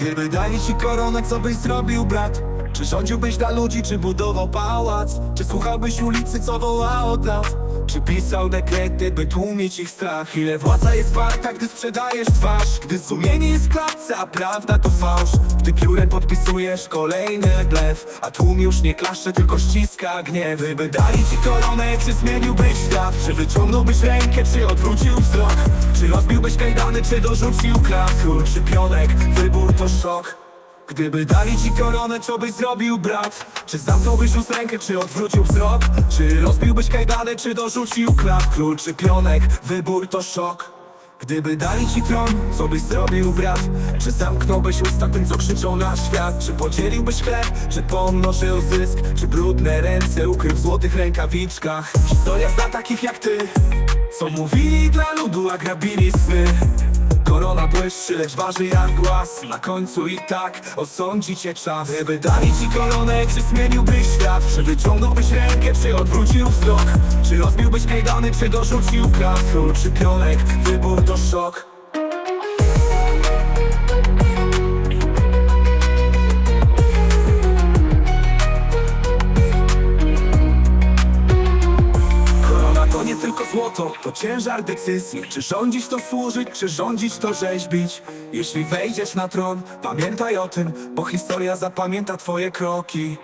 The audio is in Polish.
Gdyby dali ci koronę, co byś zrobił, brat? Czy rządziłbyś dla ludzi, czy budował pałac? Czy słuchałbyś ulicy, co woła od lat? Czy pisał dekrety, by tłumić ich strach? Ile władza jest warta, gdy sprzedajesz twarz? Gdy sumienie jest w klatce, a prawda to fałsz Gdy piórem podpisujesz kolejny blef A tłum już nie klaszcze, tylko ściska gniew Gdyby dali ci koronę, czy zmieniłbyś świat? Czy wyciągnąłbyś rękę, czy odwrócił wzrok? Czy rozbiłbyś kajdany, czy dorzucił klas? Czy pionek, wybór to szok Gdyby dali ci koronę, co byś zrobił, brat? Czy zamknąłbyś już rękę, czy odwrócił wzrok? Czy rozbiłbyś kajdany, czy dorzucił klap? Król czy pionek, wybór to szok Gdyby dali ci tron, co byś zrobił, brat? Czy zamknąłbyś usta tym, co krzyczą na świat? Czy podzieliłbyś chleb, czy pomnożył zysk? Czy brudne ręce ukrył w złotych rękawiczkach? Historia zna takich jak ty Co mówili dla ludu, a grabili sny Korona błyszczy, lecz waży jak głaz Na końcu i tak osądzi cię czas Gdyby dali ci koronę, czy zmieniłbyś świat? Czy wyciągnąłbyś rękę, czy odwrócił wzrok? Czy rozbiłbyś kajdany, czy dorzucił krat? Król czy pionek, wybór to szok tylko złoto, to ciężar decyzji. Czy rządzić to służyć, czy rządzić to rzeźbić. Jeśli wejdziesz na tron, pamiętaj o tym Bo historia zapamięta twoje kroki